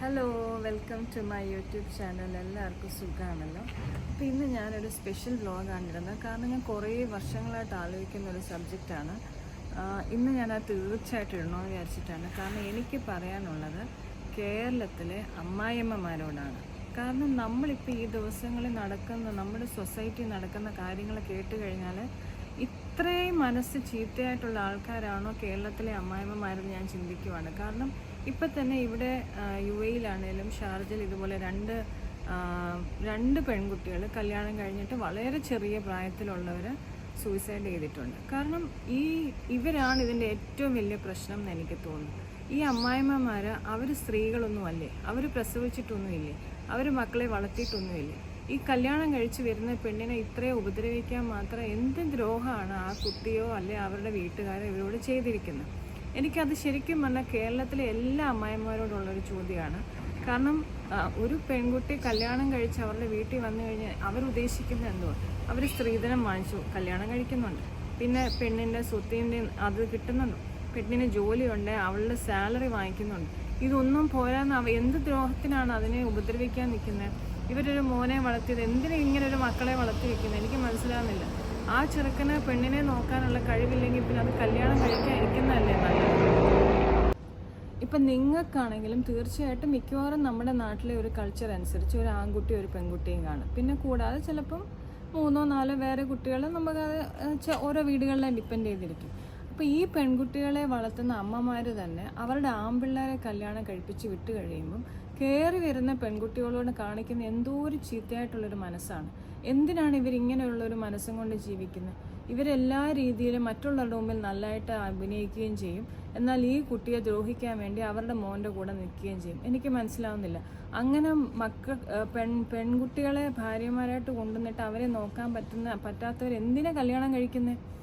Hello welcome to my YouTube channel എല്ലാവർക്കും സുഖമാണല്ലോ. അപ്പോൾ ഇന്ന് ഞാനൊരു സ്പെഷ്യൽ വ്ലോഗാണ് കാരണം ഞാൻ കുറേ വർഷങ്ങളായിട്ട് ആലോചിക്കുന്ന ഒരു സബ്ജക്റ്റാണ് ഇന്ന് ഞാൻ അത് തീർച്ചയായിട്ടും എന്ന് വിചാരിച്ചിട്ടാണ്. കാരണം എനിക്ക് പറയാനുള്ളത് കേരളത്തിലെ അമ്മായിയമ്മമാരോടാണ്. കാരണം നമ്മളിപ്പോൾ ഈ ദിവസങ്ങളിൽ നടക്കുന്ന നമ്മുടെ സൊസൈറ്റി നടക്കുന്ന കാര്യങ്ങൾ കേട്ട് കഴിഞ്ഞാൽ ഇത്രയും മനസ്സ് ചീത്തയായിട്ടുള്ള ആൾക്കാരാണോ കേരളത്തിലെ അമ്മായിമ്മമാരെന്ന് ഞാൻ ചിന്തിക്കുവാണ്. കാരണം ഇപ്പം തന്നെ ഇവിടെ യു എയിലാണേലും ഷാർജയിൽ ഇതുപോലെ രണ്ട് രണ്ട് പെൺകുട്ടികൾ കല്യാണം കഴിഞ്ഞിട്ട് വളരെ ചെറിയ പ്രായത്തിലുള്ളവർ സൂയിസൈഡ് ചെയ്തിട്ടുണ്ട്. കാരണം ഈ ഇവരാണ് ഇതിന്റെ ഏറ്റവും വലിയ പ്രശ്നം എന്ന് എനിക്ക് തോന്നുന്നു. ഈ അമ്മായിമ്മമാർ അവർ സ്ത്രീകളൊന്നുമല്ലേ? അവർ പ്രസവിച്ചിട്ടൊന്നുമില്ലേ? അവർ മക്കളെ വളർത്തിയിട്ടൊന്നുമില്ലേ? ഈ കല്യാണം കഴിച്ച് വരുന്ന പെണ്ണിനെ ഇത്രയും ഉപദ്രവിക്കാൻ മാത്രം എന്ത് ദ്രോഹമാണ് ആ കുട്ടിയോ അല്ലെ അവരുടെ വീട്ടുകാരോ ഇവരോട് ചെയ്തിരിക്കുന്നത്? എനിക്കത് ശരിക്കും പറഞ്ഞാൽ കേരളത്തിലെ എല്ലാ അമ്മായിമാരോടുള്ളൊരു ചോദ്യമാണ്. കാരണം ഒരു പെൺകുട്ടി കല്യാണം കഴിച്ച് അവരുടെ വീട്ടിൽ വന്നു കഴിഞ്ഞാൽ അവരുദ്ദേശിക്കുന്നത് എന്തോ അവർ സ്ത്രീധനം വാങ്ങിച്ചു കല്യാണം കഴിക്കുന്നുണ്ട്. പിന്നെ പെണ്ണിന്റെ സ്വത്തിന്റെ അത് കിട്ടുന്നുണ്ട്. പെണ്ണിന് ജോലിയുണ്ട് അവളുടെ സാലറി വാങ്ങിക്കുന്നുണ്ട്. ഇതൊന്നും പോരാന്ന് അവ എന്ത് ദ്രോഹത്തിനാണ് അതിനെ ഉപദ്രവിക്കാൻ നിൽക്കുന്നത് ഇവരൊരു മോനെ വളർത്തിയത് എന്തിനാ ഇങ്ങനെ ഒരു മക്കളെ വളർത്തി വെക്കുന്നത് എനിക്ക് മനസ്സിലാവുന്നില്ല. ആ ചെറുക്കന് പെണ്ണിനെ നോക്കാനുള്ള കഴിവില്ലെങ്കിൽ പിന്നെ അത് കല്യാണം കഴിക്കാതിരിക്കുന്നതല്ലേ നല്ലത്? ഇപ്പം നിങ്ങൾക്കാണെങ്കിലും തീർച്ചയായിട്ടും മിക്കവാറും നമ്മുടെ നാട്ടിലെ ഒരു കൾച്ചർ അനുസരിച്ച് ഒരു ആൺകുട്ടി ഒരു പെൺകുട്ടിയും കാണും. പിന്നെ കൂടാതെ ചിലപ്പം മൂന്നോ നാലോ വേറെ കുട്ടികൾ നമുക്കത് ഓരോ വീടുകളിലെ ഡിപ്പെൻഡ് ചെയ്തിരിക്കും. അപ്പോൾ ഈ പെൺകുട്ടികളെ വളർത്തുന്ന അമ്മമാർ തന്നെ അവരുടെ ആൺപിള്ളേരെ കല്യാണം കഴിപ്പിച്ച് വിട്ട് കഴിയുമ്പം കയറി വരുന്ന പെൺകുട്ടികളോട് കാണിക്കുന്ന എന്തോ ഒരു ചീത്തയായിട്ടുള്ളൊരു മനസ്സാണ്. എന്തിനാണ് ഇവർ ഇങ്ങനെയുള്ള ഒരു മനസ്സും കൊണ്ട് ജീവിക്കുന്നത്? ഇവരെല്ലാ രീതിയിലും മറ്റുള്ളവരുടെ മുമ്പിൽ നല്ലതായിട്ട് അഭിനയിക്കുകയും ചെയ്യും. എന്നാൽ ഈ കുട്ടിയെ ദ്രോഹിക്കാൻ വേണ്ടി അവരുടെ മോന്റെ കൂടെ നിൽക്കുകയും ചെയ്യും. എനിക്ക് മനസ്സിലാവുന്നില്ല. അങ്ങനെ മക്കൾ പെൺ പെൺകുട്ടികളെ ഭാര്യമാരായിട്ട് കൊണ്ടുവന്നിട്ട് അവരെ നോക്കാൻ പറ്റുന്ന പറ്റാത്തവർ എന്തിനാ കല്യാണം കഴിക്കുന്നത്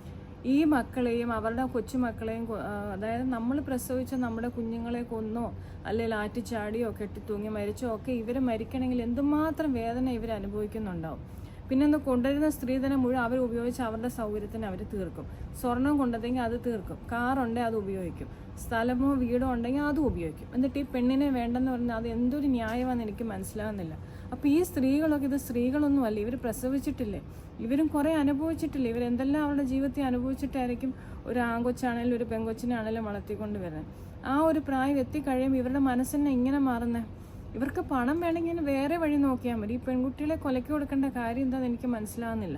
ഈ മക്കളെയും അവരുടെ കൊച്ചുമക്കളെയും അതായത് നമ്മൾ പ്രസവിച്ച നമ്മുടെ കുഞ്ഞുങ്ങളെ കൊന്നോ അല്ലെങ്കിൽ ആറ്റിച്ചാടിയോ കെട്ടിത്തൂങ്ങി മരിച്ചോ ഒക്കെ ഇവർ മരിക്കണമെങ്കിൽ എന്തുമാത്രം വേദന ഇവർ അനുഭവിക്കുന്നുണ്ടാവും. പിന്നെ ഒന്ന് കൊണ്ടുവരുന്ന സ്ത്രീധനം മുഴുവൻ അവർ ഉപയോഗിച്ച് അവരുടെ സൗകര്യത്തിന് അവർ തീർക്കും. സ്വർണം കൊണ്ടതെങ്കിൽ അത് തീർക്കും. കാറുണ്ടെങ്കിൽ അത് ഉപയോഗിക്കും. സ്ഥലമോ വീടോ ഉണ്ടെങ്കിൽ അതും ഉപയോഗിക്കും. എന്നിട്ട് ഈ പെണ്ണിനെ വേണ്ടെന്ന് പറഞ്ഞാൽ അത് എന്തൊരു ന്യായമാണെന്ന് എനിക്ക് മനസ്സിലാകുന്നില്ല അപ്പോൾ ഈ സ്ത്രീകളൊക്കെ ഇത് സ്ത്രീകളൊന്നും അല്ല. ഇവർ പ്രസവിച്ചിട്ടില്ലേ? ഇവരും കുറേ അനുഭവിച്ചിട്ടില്ലേ? ഇവരെന്തെല്ലാം അവരുടെ ജീവിതത്തിൽ അനുഭവിച്ചിട്ടായിരിക്കും ഒരു ആങ്കൊച്ചാണേലും ഒരു പെങ്കൊച്ചിനാണേലും വളർത്തിക്കൊണ്ട് വരുന്നത്? ആ ഒരു പ്രായം എത്തിക്കഴിയുമ്പോൾ ഇവരുടെ മനസ്സിനെ ഇങ്ങനെ മാറുന്നത് ഇവർക്ക് പണം വേണമെങ്കിൽ വേറെ വഴി നോക്കിയാൽ മതി. ഈ പെൺകുട്ടികളെ കൊലയ്ക്ക് കൊടുക്കേണ്ട കാര്യം എന്താണെന്ന് എനിക്ക് മനസ്സിലാവുന്നില്ല.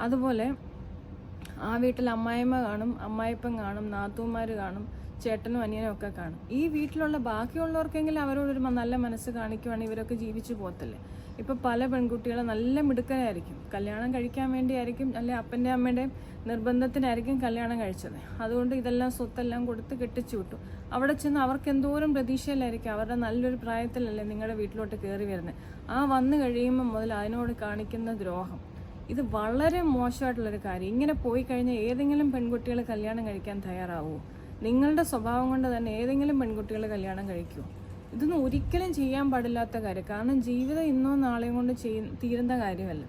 അതുപോലെ ആ വീട്ടിൽ അമ്മായിമ്മ കാണും അമ്മായിപ്പൻ കാണും നാത്തൂമാർ കാണും ചേട്ടനും അനിയനും ഒക്കെ കാണും. ഈ വീട്ടിലുള്ള ബാക്കിയുള്ളവർക്കെങ്കിലും അവരോടൊരു നല്ല മനസ്സ് കാണിക്കുവാണെങ്കിൽ ഇവരൊക്കെ ജീവിച്ചു പോകത്തില്ലേ? ഇപ്പം പല പെൺകുട്ടികളെ നല്ല മിടുക്കരായിരിക്കും. കല്യാണം കഴിക്കാൻ വേണ്ടിയായിരിക്കും അല്ലെ അപ്പന്റെ അമ്മയുടെയും നിർബന്ധത്തിനായിരിക്കും കല്യാണം കഴിച്ചത്. അതുകൊണ്ട് ഇതെല്ലാം സ്വത്തെല്ലാം കൊടുത്ത് കെട്ടിച്ചു വിട്ടു. അവിടെ ചെന്ന് അവർക്ക് എന്തോരം പ്രതീക്ഷയിലായിരിക്കും അവരുടെ നല്ലൊരു പ്രായത്തിലല്ലേ നിങ്ങളുടെ വീട്ടിലോട്ട് കയറി വരുന്നത്. ആ വന്നു കഴിയുമ്പോൾ മുതൽ അതിനോട് കാണിക്കുന്ന ദ്രോഹം. ഇത് വളരെ മോശമായിട്ടുള്ളൊരു കാര്യം. ഇങ്ങനെ പോയി കഴിഞ്ഞാൽ ഏതെങ്കിലും പെൺകുട്ടികൾ കല്യാണം കഴിക്കാൻ തയ്യാറാവുമോ നിങ്ങളുടെ സ്വഭാവം കൊണ്ട് തന്നെ ഏതെങ്കിലും പെൺകുട്ടികൾ കല്യാണം കഴിക്കുമോ ഇതൊന്നും ഒരിക്കലും ചെയ്യാൻ പാടില്ലാത്ത കാര്യം. കാരണം ജീവിതം ഇന്നോ നാളെയും കൊണ്ട് തീരുന്ന കാര്യമല്ല.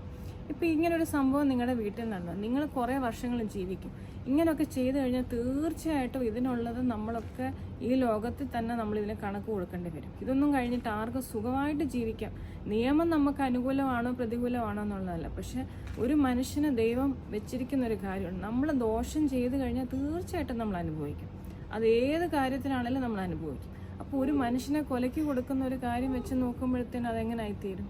ഇപ്പം ഇങ്ങനൊരു സംഭവം നിങ്ങളുടെ വീട്ടിൽ നടന്നു. നിങ്ങൾ കുറേ വർഷങ്ങൾ ജീവിക്കും. ഇങ്ങനെയൊക്കെ ചെയ്തു കഴിഞ്ഞാൽ തീർച്ചയായിട്ടും ഇതിനുള്ളത് നമ്മളൊക്കെ ഈ ലോകത്തിൽ തന്നെ നമ്മൾ ഇതിന് കണക്ക് കൊടുക്കേണ്ടി വരും. ഇതൊന്നും കഴിഞ്ഞിട്ട് ആർക്കും സുഖമായിട്ട് ജീവിക്കാം. നിയമം നമുക്ക് അനുകൂലമാണോ പ്രതികൂലമാണോ എന്നുള്ളതല്ല. പക്ഷെ ഒരു മനുഷ്യന് ദൈവം വെച്ചിരിക്കുന്ന ഒരു കാര്യമാണ് നമ്മൾ ദോഷം ചെയ്തു കഴിഞ്ഞാൽ തീർച്ചയായിട്ടും നമ്മൾ അനുഭവിക്കും. അത് ഏത് കാര്യത്തിനാണെങ്കിലും നമ്മൾ അനുഭവിക്കും. അപ്പോൾ ഒരു മനുഷ്യനെ കൊലയ്ക്ക് കൊടുക്കുന്ന ഒരു കാര്യം വെച്ച് നോക്കുമ്പോഴത്തേനും അതെങ്ങനെ ആയിത്തീരും?